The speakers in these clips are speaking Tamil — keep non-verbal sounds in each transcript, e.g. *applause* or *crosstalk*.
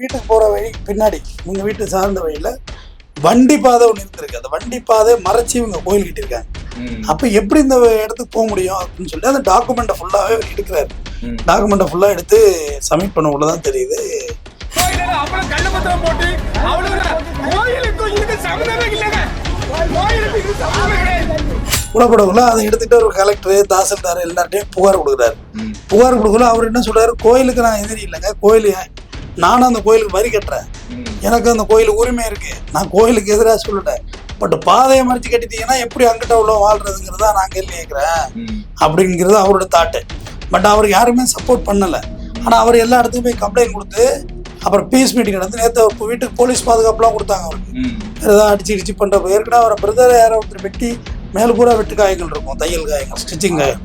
வீட்டுக்கு போற வழி பின்னாடி உங்க வீட்டு சார்ந்த வழியில வண்டி பாதை ஒன்று இருந்திருக்கு. அந்த வண்டி பாதை மறைச்சி இவங்க கோயில் கட்டியிருக்காங்க. அப்ப எப்படி இந்த இடத்துக்கு போக முடியும் அப்படின்னு சொல்லிட்டு அந்த டாக்குமெண்ட்டை ஃபுல்லாவே அவர் எடுக்கிறாரு. டாக்குமெண்ட்டை ஃபுல்லா எடுத்து சப்மிட் பண்ண தெரியுது. இது சம்மந்தமே கிடையாது. புறப்படக்குள்ள அதை எடுத்துட்டு ஒரு கலெக்டர் தாசில்தார் எல்லார்ட்டையும் புகார் கொடுக்குறாரு. புகார் கொடுக்கல அவர் என்ன சொல்றாரு? கோயிலுக்கு நான் எதிரி இல்லைங்க. கோயில் நானும் அந்த கோயிலுக்கு வரி கட்டுறேன். எனக்கு அந்த கோயிலுக்கு உரிமை இருக்கு. நான் கோயிலுக்கு எதிராக சொல்லட்டேன். பட் பாதையை மறைச்சு கட்டிட்டீங்கன்னா எப்படி அங்கிட்ட உள்ள வாழ்றதுங்கிறதா நான் கேள்வி கேட்குறேன். அப்படிங்கிறது அவரோட தாட்டு பட் அவர் யாருமே சப்போர்ட் பண்ணலை. ஆனால் அவர் எல்லா இடத்துக்கும் போய் கம்ப்ளைண்ட் கொடுத்து அப்புறம் பீஸ் மீட்டிங் நடந்து நேற்று வீட்டுக்கு போலீஸ் பாதுகாப்புலாம் கொடுத்தாங்க அவருக்கு. ஏதாவது அடிச்சு இடிச்சு பண்ணுறப்ப ஏற்கனவே அவரை பிரதர் யாரோ ஒருத்தர் வெட்டி மேல் பூரா வெட்டு காயங்கள் இருக்கும் தையல் காயங்கள் ஸ்டிச்சிங் காயம்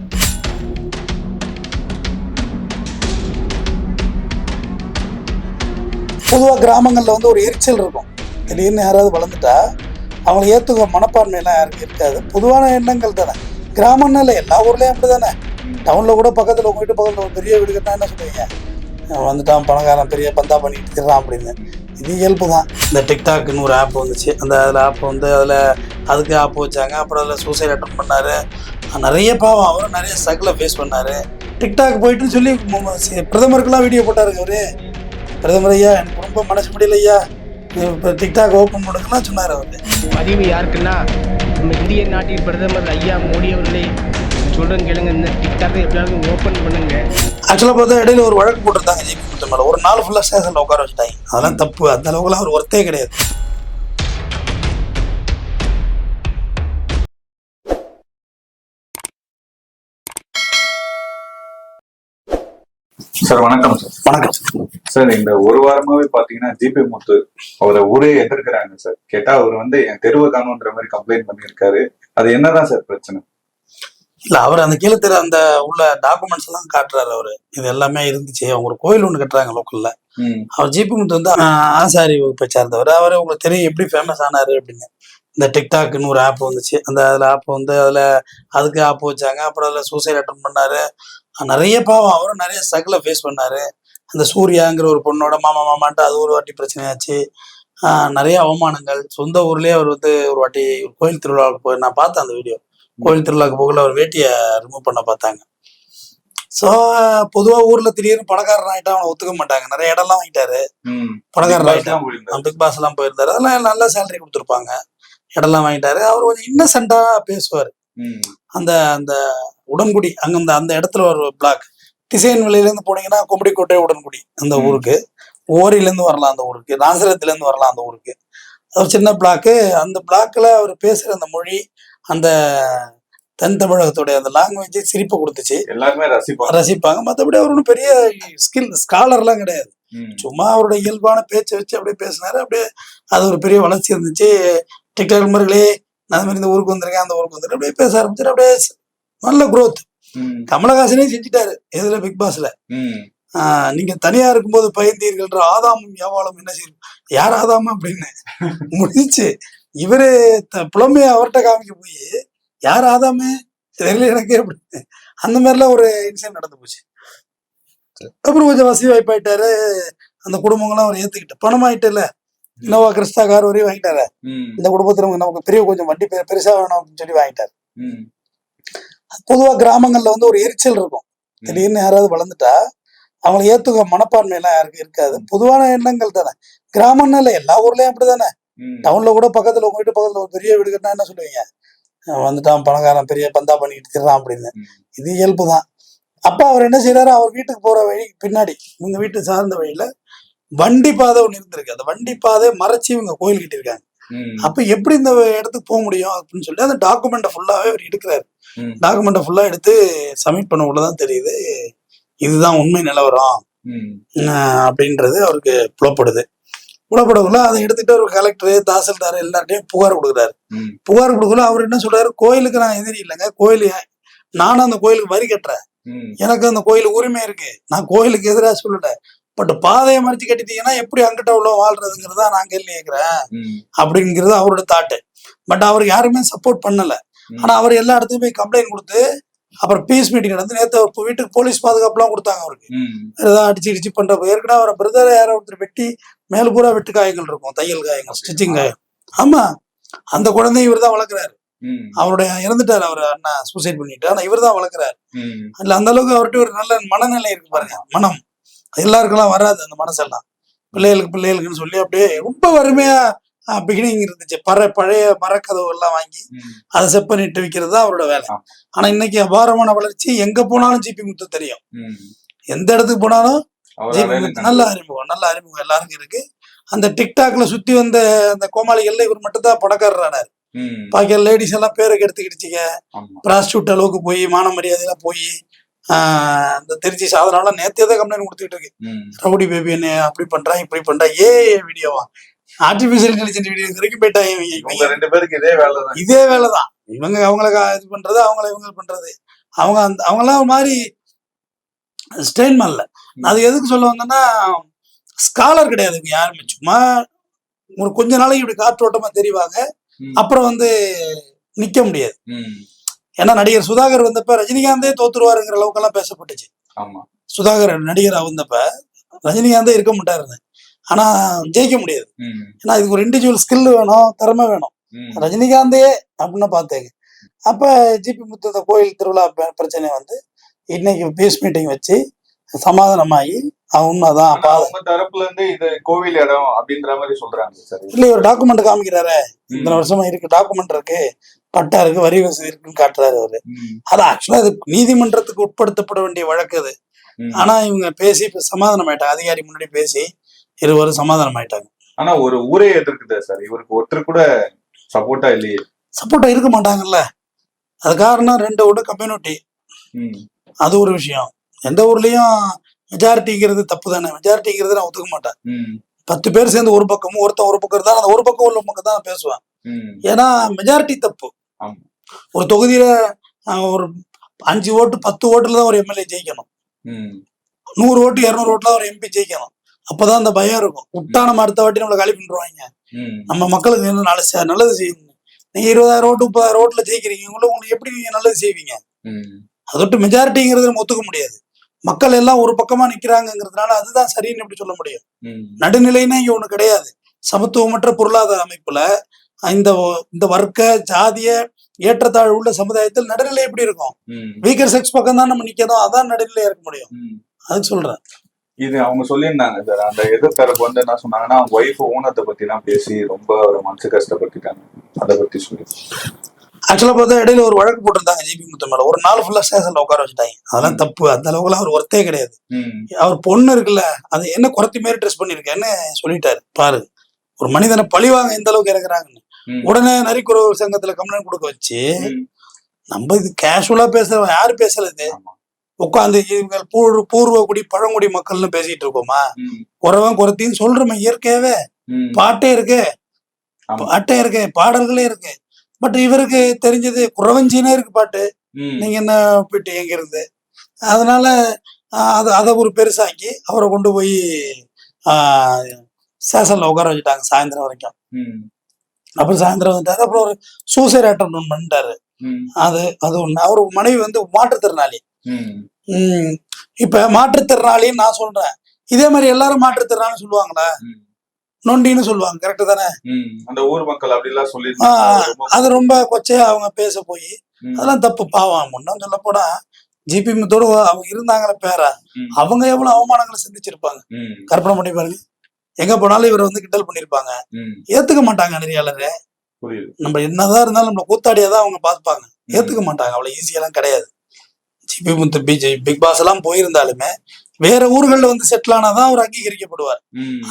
பொதுவாக கிராமங்களில் வந்து ஒரு எரிச்சல் இருக்கும். திடீர்னு யாராவது வளர்ந்துட்டா அவங்கள ஏற்றுக்க மனப்பான்மையெல்லாம் யாருக்கும் இருக்காது. பொதுவான எண்ணங்கள் தானே. கிராமம்னு இல்லை எல்லா ஊர்லேயும் அப்படி தானே டவுனில் கூட பக்கத்தில் உங்கள் வீட்டு பக்கத்தில் ஒரு பெரிய வீடு கட்டினா என்ன சொல்லுவீங்க? வந்துட்டான் பணக்காரன் பெரிய பந்தா பண்ணிட்டு இருக்கிறான் அப்படின்னு. இது இயல்பு தான். இந்த டிக்டாக்னு ஒரு ஆப் வந்துச்சு. அந்த அதில் ஆப் வந்து அதில் அதுக்கு ஆப் வச்சாங்க. அப்புறம் அதில் சூசைட் அட்டன் பண்ணார். நிறைய பாவம். அவரும் நிறைய ஸ்ட்ரகிளை ஃபேஸ் பண்ணார். டிக்டாக் போயிட்டுன்னு சொல்லி பிரதமருக்குலாம் பிரதமருக்கெல்லாம் வீடியோ போட்டார் அவர் பிரதமர் ஐயா எனக்கு ரொம்ப மனசு முடியல ஐயா இப்போ டிக்டாக் ஓப்பன் பண்ணுங்கலாம் சொன்னார் அவர். பதிவு யாருக்குன்னா நம்ம இந்திய நாட்டின் பிரதமர் ஐயா மோடி அவர்களே சொல்றேன் கேளுங்க இந்த டிக்டாக்கை எப்படியாவது ஓப்பன் பண்ணுங்க. ஆக்சுவலாக பார்த்தா இடையில ஒரு வழக்கு போட்டிருந்தாங்க ஜிபி மேலே. ஒரு நாள் ஃபுல்லாக ஸ்டேஷனில் உட்கார வச்சுட்டாங்க. அதெல்லாம் தப்பு. அந்த அளவுக்குலாம் அவர் ஒர்த்தே கிடையாது. சார் வணக்கம் சார். வணக்கம். சார் இந்த ஒரு வாரமாவே பாத்தீங்கன்னா ஜிபி முத்து அவரை ஊரே எதிர்க்கிறாங்க சார். கேட்டா அவர் வந்து என் தெருவை காணுன்ற மாதிரி கம்ப்ளைண்ட் பண்ணியிருக்காரு. அது என்னதான் சார் பிரச்சனை? இல்லை அவர் அந்த கீழே தெரு அந்த உள்ள டாக்குமெண்ட்ஸ் எல்லாம் காட்டுறாரு அவர். இது எல்லாமே இருந்துச்சு. அவங்க ஒரு கோயில் ஒன்று கட்டுறாங்க லோக்கலில் அவர் ஜிபி முத்து வந்து ஆசாரி வகுப்பை சார்ந்தவர். அவர் உங்களுக்கு தெரியும் எப்படி ஃபேமஸ் ஆனாரு அப்படின்னு. இந்த டிக்டாக்னு ஒரு ஆப் வந்துச்சு. அந்த அதில் ஆப் வந்து அதில் அதுக்கு ஆப் வச்சாங்க. அப்புறம் அதில் சூசைட் அட்டன் பண்ணாரு. நிறைய பாவம். அவரும் நிறைய ஸ்ட்ரகிளை ஃபேஸ் பண்ணாரு. அந்த சூர்யாங்கிற ஒரு பொண்ணோட மாமா மாமான்ட்டு அது ஒரு வாட்டி பிரச்சனையாச்சு நிறைய அவமானங்கள். சொந்த ஊர்லயே அவர் வந்து ஒரு வாட்டி கோயில் திருவிழாவுக்கு போய் நான் பார்த்தேன் அந்த வீடியோ கோயில் திருவிழாவுக்கு போகல அவர் வேட்டியை ரிமூவ் பண்ண பார்த்தாங்க. ஸோ பொதுவாக ஊரில் திடீர்னு பணக்காரன் ஆகிட்டா அவனை ஒத்துக்க மாட்டாங்க. நிறைய இடம்லாம் வாங்கிட்டாரு. தான் போயிருந்தாரு. பிக் பாஸ் எல்லாம் போயிருந்தாரு. அதெல்லாம் நல்ல சேலரி கொடுத்துருப்பாங்க. இடம்லாம் வாங்கிட்டாரு. அவர் கொஞ்சம் இன்னசென்ட்டா பேசுவார். அந்த அந்த உடன்குடி அங்க அந்த அந்த இடத்துல ஒரு பிளாக் டிசைன் இருந்து போனீங்கன்னா கும்படிக்கோட்டை உடன்குடி அந்த. ஊருக்கு. ஓரியிலேருந்து வரலாம் அந்த ஊருக்கு. நாசரத்துலேருந்து வரலாம் அந்த ஊருக்கு. அது சின்ன பிளாக்கு அந்த பிளாக்ல அவர் பேசுற அந்த மொழி அந்த தென் தமிழகத்துடைய அந்த லாங்குவேஜ் சிரிப்பு கொடுத்துச்சு. எல்லாருமே ரசிப்பாங்க. ரசிப்பாங்க. மற்றபடி அவர் ஒன்றும் பெரிய ஸ்கில் ஸ்காலர்லாம் கிடையாது. சும்மா அவரோட இயல்பான பேச்சை வச்சு அப்படியே பேசினாரு. அப்படியே அது ஒரு பெரிய வளர்ச்சி இருந்துச்சு. டிக்டாக் நண்பர்களே நான் இந்த மாதிரி இந்த ஊருக்கு வந்திருக்கேன் அந்த ஊருக்கு வந்திருக்கேன். அப்படியே பேச ஆரம்பிச்சாரு அப்படியே நல்ல growth. ம், கமலஹாசனே செஞ்சுட்டாரு எதுல? பிக் பாஸ்ல நீங்க தனியா இருக்கும்போது பயந்தீர்கள்ன்ற ஆதாமும் வியாபாரம் என்ன செய்யும்? யார் ஆதாம அப்படின்னு *laughs* முடிச்சு இவரு புலமைய அவர்கிட்ட காமிக்க போய் யார் ஆதாமு? தெரியல எனக்கு அப்படின்னு. அந்த மாதிரிலாம் ஒரு இன்சிடென்ட் நடந்து போச்சு. அப்புறம் கொஞ்சம் வசதி வாய்ப்பாயிட்டாரு அந்த குடும்பங்களும் அவர் ஏத்துக்கிட்டு பணமாயிட்டுல இன்னோவா கிறிஸ்தா கார் வரையும் வாங்கிட்டாரு. இந்த குடும்பத்துல நமக்கு பெரிய கொஞ்சம் வண்டி பெருசா வேணும் அப்படின்னு சொல்லி வாங்கிட்டாரு. பொதுவா கிராமங்கள்ல வந்து ஒரு எரிச்சல் இருக்கும். திடீர்னு யாராவது வளர்ந்துட்டா அவங்களை ஏத்துக்க மனப்பான்மையெல்லாம் யாருக்கு இருக்காது. பொதுவான எண்ணங்கள் தானே. கிராமம்னு இல்லை எல்லா ஊர்லயும் அப்படிதானே. டவுன்ல கூட பக்கத்துல உங்க வீட்டு பக்கத்துல ஒரு பெரிய வீடு கட்டினா என்ன சொல்லுவீங்க? வந்துட்டான் பணக்காரன் பெரிய பந்தா பண்ணிட்டு இருக்கிறான் அப்படின்னு. இது இயல்பு தான் அப்ப அவர் என்ன செய்யறாரு அவர் வீட்டுக்கு போற வழி பின்னாடி உங்க வீட்டு சார்ந்த வழியில வண்டி பாதை ஒன்று இருந்திருக்கு. அந்த வண்டி பாதை மறைச்சி இவங்க கோயில் கட்டியிருக்காங்க. அப்ப எப்படி இந்த இடத்துக்கு போக முடியும் அப்படின்னு சொல்லி அந்த டாக்குமெண்ட்டை ஃபுல்லாவே அவர் எடுக்கிறாரு. ம், டாக்குமெண்ட்டை ஃபுல்லா எடுத்து சப்மிட் பண்ண உள்ளதான் தெரியுது இதுதான் உண்மை நிலவரம். அப்படின்றது அவருக்கு புலப்படுது. புலப்படக்குள்ள அதை எடுத்துட்டு ஒரு கலெக்டர் தாசில்தார் எல்லார்ட்டையும் புகார் கொடுக்குறாரு. புகார் கொடுக்கல அவர் என்ன சொல்றாரு? கோயிலுக்கு நான் எதிரி இல்லைங்க. கோயில் நானும் அந்த கோயிலுக்கு வரி கட்டுறேன். எனக்கு அந்த கோயிலுக்கு உரிமை இருக்கு. நான் கோயிலுக்கு எதிராக சொல்லல. பட் பாதையை மறைச்சு கட்டிட்டீங்கன்னா எப்படி அங்கிட்ட உள்ள வாழ்றதுங்கிறதா நான் கேள்வி கேட்கிறேன். அப்படிங்கிறது அவரோட தாட்டு பட் அவர் யாருமே சப்போர்ட் பண்ணல. ஆனா அவர் எல்லா இடத்துக்கும் போய் கம்ப்ளைண்ட் கொடுத்து அப்புறம் பீஸ் மீட்டிங் நடந்து நேற்று அவர் வீட்டுக்கு போலீஸ் பாதுகாப்புலாம் கொடுத்தாங்க அவருக்கு. ஏதாவது அடிச்சு இடிச்சு பண்றப்ப ஏற்கனவே அவரை பிரதர் யாரோ ஒருத்தர் வெட்டி மேல் பூரா வெட்டு காயங்கள் இருக்கும் தையல் காயங்கள் ஸ்டிச்சிங் காயம். ஆமா. அந்த குழந்தைய இவர் தான் வளர்க்குறாரு. அவருடைய இறந்துட்டார் அவர் அண்ணா சூசைட் பண்ணிட்டு. ஆனா இவர் தான் வளர்க்குறாரு. இல்ல அந்த அளவுக்கு அவர்கிட்ட ஒரு நல்ல மனநிலை இருக்கு பாருங்க மனம். எல்லாருக்கெல்லாம் வராது அந்த மனசெல்லாம். பிள்ளைகளுக்கு பிள்ளைகளுக்குன்னு சொல்லி அப்படியே ரொம்ப வறுமையா பிகினிங் இருந்துச்சு. பற பழைய மரக்கதவு எல்லாம் வாங்கி. அதை செப் பண்ணிட்டு விற்கிறது தான் அவரோட வேலை. ஆனா இன்னைக்கு அபாரமான வளர்ச்சி. எங்க போனாலும் ஜிபி முத்து தெரியும். எந்த இடத்துக்கு போனாலும் ஜிபி முத்து நல்ல அறிமுகம் நல்ல அறிமுகம் எல்லாருக்கும் இருக்கு. அந்த டிக்டாக்ல சுத்தி வந்த அந்த கோமாளிகள்ல இவர் மட்டும் தான் பணக்காரரானார் பாக்கி லேடிஸ் எல்லாம் பேருக்கு எடுத்துக்கிடுச்சிங்க ஆமா. ப்ராஸ்டியூட் அளவுக்கு போய் மான மரியாதையெல்லாம் போய் இந்த திருச்சி சாதனால நேத்தே தான் கம்ப்ளைண்ட் கொடுத்துட்டு இருக்கு ரவுடி பேபி என்ன அப்படி பண்றா இப்படி பண்றா ஏ வீடியோவா ஆர்டிபிஷியல் இன்டெலிஜென்ட் வீடியோ வரைக்கும் போயிட்டாங்க ரெண்டு பேருக்கு இதே வேலைதான். இதே வேலைதான். இவங்க அவங்கள இது பண்றது அவங்கள இவங்க பண்றது. அவங்க அந்த அவங்களாம் ஒரு மாதிரி ஸ்ட்ரெயின் பண்ணல அது எதுக்கு சொல்ல வந்தேன்னா ஸ்காலர் கிடையாது யாருமே. சும்மா ஒரு கொஞ்ச நாளைக்கு இப்படி காற்றோட்டமா தெரிவாங்க. அப்புறம் வந்து நிக்க முடியாது. ஏன்னா நடிகர் சுதாகர் வந்தப்ப ரஜினிகாந்தே தோத்துருவாருங்கிற அளவுக்கெல்லாம் பேசப்பட்டுச்சு. சுதாகர் நடிகரா வந்தப்ப ரஜினிகாந்தே இருக்க மாட்டாருன்னு. ஆனா ஜெயிக்க முடியாது. ஏன்னா இதுக்கு ஒரு இண்டிவிஜுவல் ஸ்கில் வேணும் திறமை வேணும். ம், ரஜினிகாந்தே அப்படின்னு பார்த்தேங்க அப்ப ஜிபி முத்து இந்த கோயில் திருவிழா பிரச்சனை வந்து இன்னைக்கு பீஸ் மீட்டிங் வச்சு சமாதானமாகி உண்மைதான் அவங்க தரப்புல இருந்து இது கோவில் இடம் அப்படின்ற மாதிரி சொல்றாங்க சார். இல்ல ஒரு டாக்குமெண்ட் காமிக்கிறாரு. இத்தனை வருஷமா இருக்கு டாக்குமெண்ட் இருக்கு. பட்டா இருக்கு வரி வசதி இருக்குன்னு காட்டுறாரு அவரு. அது ஆக்சுவலா அது நீதிமன்றத்துக்கு உட்படுத்தப்பட வேண்டிய வழக்கு அது. ஆனா இவங்க பேசி இப்ப சமாதானம் ஆயிட்டாங்க அதிகாரி முன்னாடி பேசி இருவரும் சமாதானம் ஆயிட்டாங்க ஆனா ஒரு ஊரே எதிர்க்குதா சார். இவருக்கு ஒருத்தர் கூட சப்போர்ட்டா இல்லையே. சப்போர்ட்டா இருக்க மாட்டாங்கல்ல. அது காரணம் ரெண்டு ஊட கம்யூனிட்டி அது ஒரு விஷயம். எந்த ஊர்லயும் மெஜாரிட்டிங்கிறது தப்பு தானே மெஜாரிட்டிங்கிறது நான் ஒத்துக்க மாட்டேன். பத்து பேர் சேர்ந்து ஒரு பக்கமும் ஒருத்தன் ஒரு பக்கம் இருந்தா அந்த ஒரு பக்கம் உள்ள பக்கம் தான் பேசுவேன். ஏன்னா மெஜாரிட்டி தப்பு. ஒரு தொகுதியில ஒரு அஞ்சு ஓட்டு பத்து ஓட்டுல தான் ஒரு எம்எல்ஏ ஜெயிக்கணும். நூறு ஓட்டு இரநூறு ஓட்டுல ஒரு எம்பி ஜெயிக்கணும். அப்பதான் அந்த பயம் இருக்கும். விட்டா நம்ம அடுத்த வாட்டி நம்மளை காலி பண்ணிடுவாங்க ம், நம்ம மக்களுக்கு என்ன நாலு ச- நல்லது செய்யணும். நீங்க இருபதாயிரம் ஓட்டு முப்பதாயிரம் ஓட்டுல ஜெயிக்கிறீங்க. உங்களுக்கு உங்களுக்கு எப்படி நீங்க நல்லது செய்வீங்க? அதை விட்டு மெஜாரிட்டிங்கிறது நம்ம ஒத்துக்க முடியாது. மக்கள் எல்லாம் ஒரு பக்கமா நிக்கிறாங்கிறதுனால அதுதான் சரின்னு எப்படி சொல்ல முடியும்? நடுநிலைன்னா இங்க ஒண்ணு கிடையாது. சமத்துவமற்ற பொருளாதார அமைப்புல இந்த இந்த வர்க்க ஜாதிய ஏற்றத்தாழ்வு உள்ள சமுதாயத்தில் நடுநிலை எப்படி இருக்கும்? வீக்கர் செக்ஸ் பக்கம் தான் நம்ம நிக்கணும். அதான் நடுநிலையா இருக்க முடியும். அதுக்கு சொல்றேன். இது அவங்க சொல்லியிருந்தாங்க சார். அந்த எதிர்த்தரப்பு வந்து என்ன சொன்னாங்கன்னா அவங்க ஒய்ஃப் ஊனத்தை பத்தி எல்லாம் பேசி ரொம்ப ஒரு மனசு கஷ்டப்பட்டுட்டாங்க அதை பத்தி சொல்லி ஆக்சுவலா பார்த்தா இடையில ஒரு வழக்கு போட்டிருந்தாங்க ஜிபி முத்து மேல. ஒரு நாள் ஃபுல்லா ஸ்டேஷன்ல உட்கார வச்சுட்டாங்க. அதெல்லாம் தப்பு. அந்த அளவுக்குலாம் அவர் ஒர்த்தே கிடையாது. அவர் பொண்ணு இருக்குல்ல அது என்ன குறைத்தி மாரி ட்ரெஸ் பண்ணிருக்கேன்னு சொல்லிட்டாரு? பாரு ஒரு மனிதனை பழிவாங்க எந்த அளவுக்கு இறக்குறாங்கன்னு. உடனே நரிக்குறவு சங்கத்துல கம்ப்ளைண்ட் கொடுக்க வச்சு நம்ம இது கேஷுவலா பேசுறவன் யாரு பேசுறது. உட்காந்து இவங்க பூர்வ பூர்வகுடி பழங்குடி மக்கள்னு பேசிட்டு இருக்கோமா? குறவன் குறத்தின்னு சொல்றோமே இயற்கையாவே. பாட்டே இருக்கு. பாட்டே இருக்கு பாடல்களே இருக்கு. பட் இவருக்கு தெரிஞ்சது குறவஞ்சினே இருக்கு பாட்டு. நீங்க என்ன போயிட்டு எங்க இருந்து அதனால அது அதை ஒரு பெருசாக்கி அவரை கொண்டு போய் ஸ்டேஷன்ல உட்கார வச்சுட்டாங்க சாயந்தரம் வரைக்கும். அப்புறம் சாயந்தரம் வந்துட்டாரு. அப்புறம் ஒரு சூசைட் அட்டம் ஒன்று பண்ணிட்டாரு. அது அது ஒண்ணு. அவரு மனைவி வந்து மாற்றுத்திறனாளி. இப்ப மாற்றுத்திறனாளின்னு நான் சொல்றேன். இதே மாதிரி எல்லாரும் மாற்றுத்திறனாளி சொல்லுவாங்களா. நொண்டின்னு சொல்லுவாங்க கரெக்டு தானே. அந்த ஊர் மக்கள் அப்படிலாம் சொல்லியிருந்தாங்க. அது ரொம்ப கொச்சையா அவங்க பேச போய் அதெல்லாம் தப்பு. பாவம் முன்னும் சொல்ல போனா ஜிபி முத்தோட அவங்க இருந்தாங்களே பேரா அவங்க எவ்வளவு அவமானங்களை சந்திச்சிருப்பாங்க. கற்பனை பண்ணி பாருங்க. எங்க போனாலும் இவரை வந்து கிண்டல் பண்ணிருப்பாங்க. ஏத்துக்க மாட்டாங்க நெறியாளரு. நம்ம என்னதான் இருந்தாலும் நம்மள கூத்தாடியாதான் அவங்க பார்ப்பாங்க ம், ஏத்துக்க மாட்டாங்க. அவ்வளவு ஈஸியெல்லாம் கிடையாது. GP Muthu PJ Bigg Boss எல்லாம் போயிருந்தாலுமே வேற ஊர்கள்ல வந்து செட்டில் ஆனாதான் அவர் அங்கீகரிக்கப்படுவார்.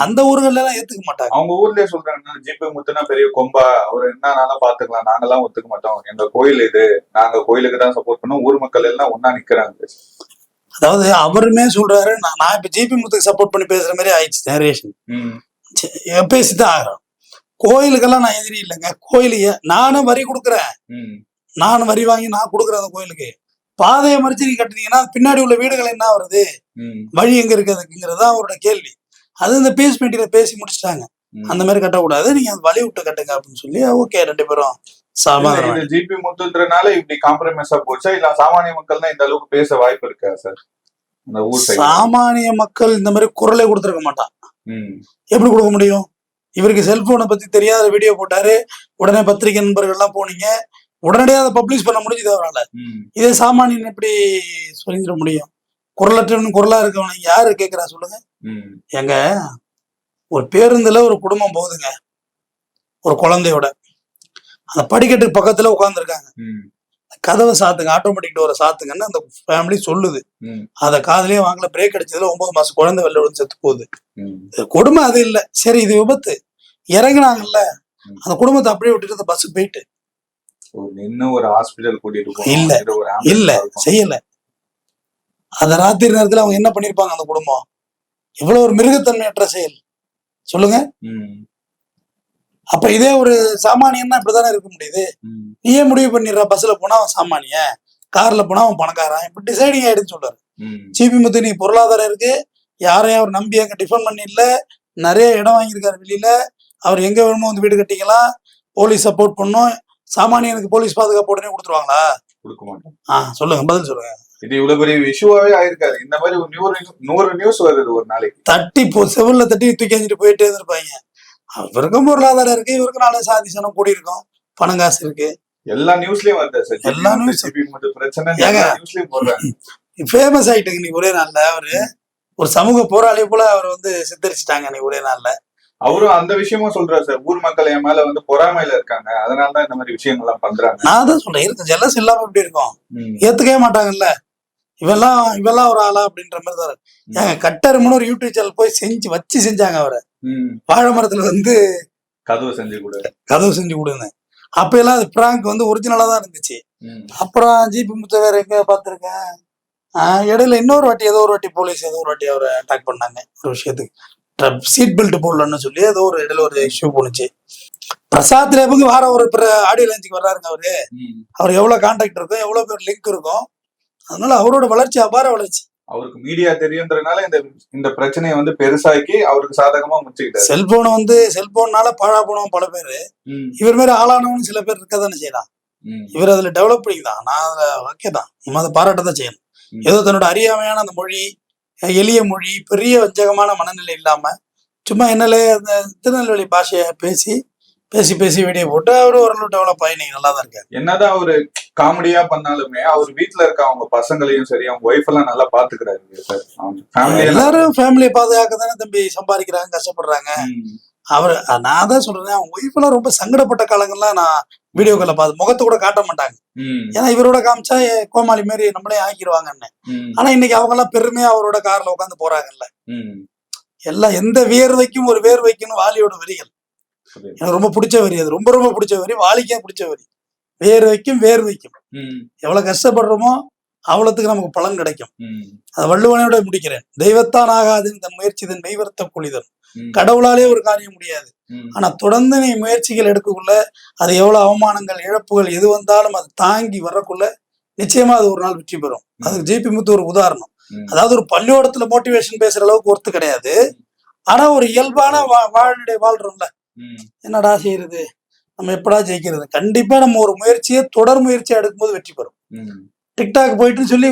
அந்த ஊர்கள்ல எல்லாம் ஏத்துக்க மாட்டாங்க. அவங்க ஊர்லயே சொல்றாங்க ஜிபி முத்துனா பெரிய கொம்பா அவர் என்னன்னாலும் பாத்துக்கலாம் நாங்கெல்லாம் ஒத்துக்க மாட்டோம். எங்க கோயில் இது நாங்க கோயிலுக்கு தான் சப்போர்ட் பண்ணோம். ஊர் மக்கள் எல்லாம் ஒன்னா நிக்கிறாங்க. அதாவது அவருமே சொல்றாரு நான் இப்ப ஜிபி முத்துக்கு சப்போர்ட் பண்ணி பேசுற மாதிரி ஆயிடுச்சு ஜெனரேஷன் பேசிதான் ஆகிறோம் கோயிலுக்கெல்லாம் நான் எதிரி இல்லைங்க. கோயிலுக்கு நானும் வரி கொடுக்குறேன். நானும் வரி வாங்கி நான் கொடுக்குறேன் அந்த கோயிலுக்கு. பாதையை மறிச்சு நீங்க கட்டுனீங்கன்னா பின்னாடி உள்ள வீடுகள் என்ன வருது வழி எங்க இருக்குதுங்கிறது தான் அவரோட கேள்வி. அது இந்த பீஸ் மீட்டிங்ல பேசி முடிச்சிட்டாங்க. அந்த மாதிரி கட்டக்கூடாது. நீங்க அந்த வழி விட்டு கட்டுங்க அப்படின்னு சொல்லி ஓகே ரெண்டு பேரும் இது ஜிபி முத்துன்றனால இப்படி காம்ப்ரமைஸா போச்சா? இல்ல சாமானிய மக்கள் தான் இந்த அளவுக்கு பேச வாய்ப்பு இருக்கா சார் சாமானிய மக்கள் இந்த மாதிரி குரலே கொடுத்துருக்க மாட்டான். ம். எப்படி கொடுக்க முடியும்? இவருக்கு செல்போனை பத்தி தெரியாத வீடியோ போட்டாரு. உடனே பத்திரிகை நண்பர்கள்லாம் போனீங்க. உடனடியாக அதை பப்ளிஷ் பண்ண முடிஞ்சது அவரால். இதே சாமானியன் எப்படி சொல்லிட முடியும்? குரலற்றவன் குரலா இருக்கவனை யாரு கேட்கறா சொல்லுங்க? எங்க ஒரு பேருந்துல ஒரு குடும்பம் போகுதுங்க. ஒரு குழந்தையோட. அந்த படிக்கட்டு பக்கத்துல உட்காந்துருக்காங்க கதவை சாத்துங்க ஆட்டோமேட்டிக் டோரை சாத்துங்கன்னு அந்த ஃபேமிலி சொல்லுது. அதை காதுலயே வாங்கல பிரேக் அடிச்சதுல ஒன்பது மாசம் குழந்தை வெளில விழுந்து செத்து போகுது. கொடுமை அது இல்ல. சரி இது விபத்து. இறங்குனாங்கல்ல. அந்த குடும்பத்தை அப்படியே விட்டுட்டு அந்த பஸ் போயிட்டு. இன்னும் ஒரு ஹாஸ்பிடல் கூட்டிட்டு. இல்ல. இல்ல. செய்யல. அந்த ராத்திரி நேரத்துல அவங்க என்ன பண்ணிருப்பாங்க அந்த குடும்பம்? இவ்வளவு ஒரு மிருகத்தன்மையற்ற செயல். சொல்லுங்க. அப்ப இதே ஒரு சாமானியன்னா இப்படிதானே இருக்க முடியுது? நீயே முடிவு பண்ணிடுற பஸ்ல போனா அவன் சாமானியன் கார்ல போனா அவன் பணக்காரன் இப்படி டிசைடிங் ஆயிடுன்னு சொல்றாரு. ஜிபி முத்து நீ பொருளாதாரம் இருக்கு. யாரையும் அவர் நம்பி அங்க டிஃபன் பண்ணி இல்ல நிறைய இடம் வாங்கியிருக்காரு வெளியில. அவர் எங்க வேணுமோ வந்து வீடு கட்டிக்கலாம். போலீஸ் சப்போர்ட் பண்ணும். சாமானியனுக்கு போலீஸ் பாதுகாப்பு உடனே கொடுத்துருவாங்களா? கொடுக்க மாட்டோம். ஆ சொல்லுங்க பதில் சொல்லுங்க. இது இவ்வளவு பெரிய இஷ்யூவாவே ஆயிருக்காரு இந்த மாதிரி ஒரு நூறு நூறு நியூஸ் வருது ஒரு நாளைக்கு. தட்டி போ செவில்ல தட்டி தூக்கி எறிஞ்சிட்டு போயிட்டே இருந்திருப்பாங்க. இவருக்கும் பொருளாதாரம் இருக்கு இவருக்கும் நாளை சாதி சனம் கூடி இருக்கும். பணம் காசு இருக்கு. எல்லா நியூஸ்லயும் வருது சார். எல்லா ஜிபி மட்டும் பிரச்சனை ஏங்க? நியூஸ்லயும் போடுறாங்க. ஃபேமஸ் ஆயிட்டுங்க நீ ஒரே நாள்ல அவரு ஒரு சமூக போராளி போல அவர் வந்து சித்தரிச்சிட்டாங்க நீ ஒரே நாள்ல. அவரும் அந்த விஷயமும் சொல்றாரு சார். ஊர் மக்கள் என் மேல வந்து பொறாமையில இருக்காங்க. அதனால தான் இந்த மாதிரி விஷயங்கள்லாம் பண்றாங்க. நான் தான் சொல்றேன். இருக்கு. ஜெல்லஸ் இல்லாம எப்படி இருக்கும். ஏத்துக்கவே மாட்டாங்கல்ல. இவெல்லாம் இவெல்லாம் ஒரு ஆளா அப்படின்ற மாதிரி தான். ஏங்க கட்டருமுன்னு ஒரு யூடியூப் சேனல் போய் செஞ்சு வச்சு செஞ்சாங்க அவரை. வாழை மரத்துல வந்து கதவு செஞ்சு கொடு. கதவு செஞ்சு கொடுங்க அப்ப எல்லாம் அது பிராங்க் வந்து ஒரிஜினலா தான் இருந்துச்சு. அப்புறம் ஜிபி முத்த வேற எங்க பார்த்துருக்கேன். இடையில இன்னொரு வாட்டி ஏதோ ஒரு வாட்டி போலீஸ் ஏதோ ஒரு வாட்டி அவரை அட்டாக் பண்ணாங்க. ஒரு விஷயத்துக்கு. சீட் பெல்ட் போடலன்னு சொல்லி ஏதோ ஒரு இடையில ஒரு இஷ்யூ போணுச்சு. பிரசாத் லேபுக்கு வார ஒரு ஆடியோ லான்ச்சுக்கு வர்றாருங்க அவரு. அவர் எவ்வளவு கான்டாக்ட் இருக்கும் எவ்வளவு பேர் லிங்க் இருக்கும். அதனால அவரோட வளர்ச்சி அபார வளர்ச்சி. அவருக்கு மீடியா தெரியுன்றனால இந்த இந்த பிரச்சனையை வந்து பெருசாக்கி அவருக்கு சாதகமா முடிச்சுக்கிட்டாரு. செல்போனை வந்து செல்போன்னால பாழா போனவன் பல பேர். இவர் மாதிரி ஆளானவன் சில பேர் இருக்க தானே செய்யலாம். இவர் அதுல டெவலப்பிங் தான் நான் அதுல ஓகே தான். நம்ம அதை பாராட்ட தான் செய்யணும். ஏதோ தன்னோட அறியாமையான அந்த மொழி எளிய மொழி பெரிய வஞ்சகமான மனநிலை இல்லாம சும்மா என்னலே அந்த திருநெல்வேலி பாஷையை பேசி பேசி பேசி வீடியோ போட்டு அவரு ஓரளவு டெவலப் ஆகி நீங்க நல்லா தான் இருக்காரு. என்னதான் அவரு காமெடியா பண்ணாலுமே அவர் வீட்ல இருக்க அவங்க பசங்களையும் சரி அவங்க ஒய்ஃப் எல்லாம் நல்லா பாத்துக்கிறாரு எல்லாரும் ஃபேமிலியை பாதுகாக்க தானே தம்பி சம்பாதிக்கிறாங்க கஷ்டப்படுறாங்க. அவர் நான் தான் சொல்றேன் அவங்க ஒய்ஃப் எல்லாம் ரொம்ப சங்கடப்பட்ட காலங்கள்லாம் நான் வீடியோக்களை பார்த்து முகத்தை கூட காட்ட மாட்டாங்க. ஏன்னா இவரோட காமிச்சா கோமாளி மாதிரி நம்மளே ஆக்கிடுவாங்கன்னு ஆனா இன்னைக்கு அவங்க எல்லாம் பெருமையா அவரோட கார்ல உட்காந்து போறாங்கல்ல. எல்லாம் எந்த வேர்வைக்கும் ஒரு வேர்வைக்குன்னு வாலியோட வரிகள் எனக்கு ரொம்ப பிடிச்ச வரி அது. ரொம்ப ரொம்ப பிடிச்ச வரி வாலிக்கே பிடிச்ச வரி வேர்வைக்கும் வேர்வைக்கும். எவ்வளவு கஷ்டப்படுறோமோ அவ்வளவுக்கு நமக்கு பலன் கிடைக்கும். அது வள்ளுவனோட முடிக்கிறேன். தெய்வத்தான் ஆகாதுன்னு தன் முயற்சி தன் மெய்வர்த்த குளிதல். கடவுளாலே ஒரு காரியம் முடியாது. ஆனா தொடர்ந்து நீ முயற்சிகள் எடுக்கக்குள்ள அது எவ்வளவு அவமானங்கள் இழப்புகள் எது வந்தாலும் அது தாங்கி வரக்குள்ள நிச்சயமா அது ஒரு நாள் வெற்றி பெறும். அதுக்கு ஜிபி முத்து ஒரு உதாரணம். அதாவது ஒரு பள்ளிக்கூடத்துல மோட்டிவேஷன் பேசுற அளவுக்கு ஒர்த்து கிடையாது. ஆனா ஒரு இயல்பான வா- வாழ்நிலை வாழ்றோம்ல. என்னடா செய்யறது நம்ம எப்படா ஜெயிக்கிறது? கண்டிப்பா நம்ம ஒரு முயற்சியை தொடர் முயற்சியா எடுக்கும்போது வெற்றி பெறும். டிக்டாக் போயிட்டு சொல்லி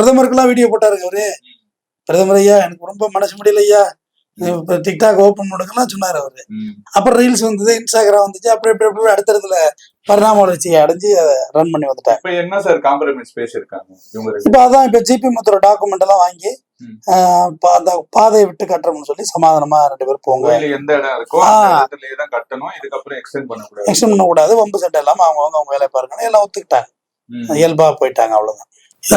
பிரதமருக்கெல்லாம் வீடியோ போட்டாருங்க அவரு. பிரதமர் ஐயா எனக்கு ரொம்ப மனசு முடியல ஐயா. இப்ப டிக்டாக் ஓபன் பண்ணுங்கலாம் சொன்னாரு அவரு. அப்புறம் ரீல்ஸ் வந்தது இன்ஸ்டாகிராம் வந்துச்சு. அப்புறம் இப்படி இப்படி அடுத்தடுத்துல பரிணாம வளர்ச்சியை அடைஞ்சு ரன் பண்ணி வந்துட்டாங்க இப்ப என்ன சார் காம்ப்ரமைஸ் பேசியிருக்காங்க இப்ப அதான் இப்ப ஜிபி முத்தோட டாக்குமெண்ட் எல்லாம் வாங்கி அந்த பாதையை விட்டு கட்டுறோம்னு சொல்லி சமாதானமா ரெண்டு பேரும் போங்க. எந்த இடம் இருக்கோ தான் கட்டணும். இதுக்கப்புறம் எக்ஸ்டெண்ட் பண்ணக்கூடாது. எக்ஸ்டன் பண்ணக்கூடாது. வம்பு சட்டை இல்லாம அவங்க அவங்க வேலையை பாருங்கன்னு எல்லாம் ஒத்துக்கிட்டாங்க. ம். இயல்பா போயிட்டாங்க அவ்வளவுதான்.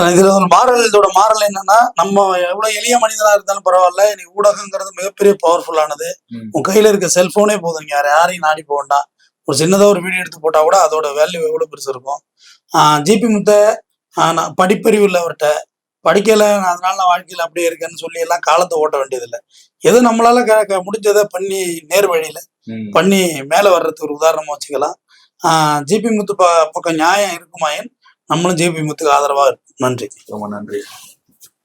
இதுல- ஒரு மாறல் இதோட மாறல் என்னன்னா நம்ம எவ்வளவு எளிய மனிதனா இருந்தாலும் பரவாயில்ல இன்னைக்கு ஊடகங்கிறது மிகப்பெரிய பவர்ஃபுல்லானது. உன் கையில இருக்க செல்போனே போதும். நீங்க யார யாரையும் நாடி போக வேண்டாம். ஒரு சின்னதா ஒரு வீடியோ எடுத்து போட்டா கூட அதோட வேல்யூ எவ்வளவு பெருசு இருக்கும். ஜிபி முத்த நான் படிப்பறிவு இல்லவர்கிட்ட படிக்கல அதனால நான் வாழ்க்கையில அப்படியே இருக்கேன்னு சொல்லி எல்லாம் காலத்தை ஓட்ட வேண்டியதில்லை. எது நம்மளால க- முடிஞ்சதை பண்ணி நேர் வழியில. பண்ணி மேல வர்றதுக்கு ஒரு உதாரணமா வச்சுக்கலாம். ஜிபி முத்து பக்கம் நியாயம் இருக்குமாயின் நம்மளும் ஜிபி முத்துக்கு ஆதரவா இருக்கும் நன்றி. ரொம்ப நன்றி.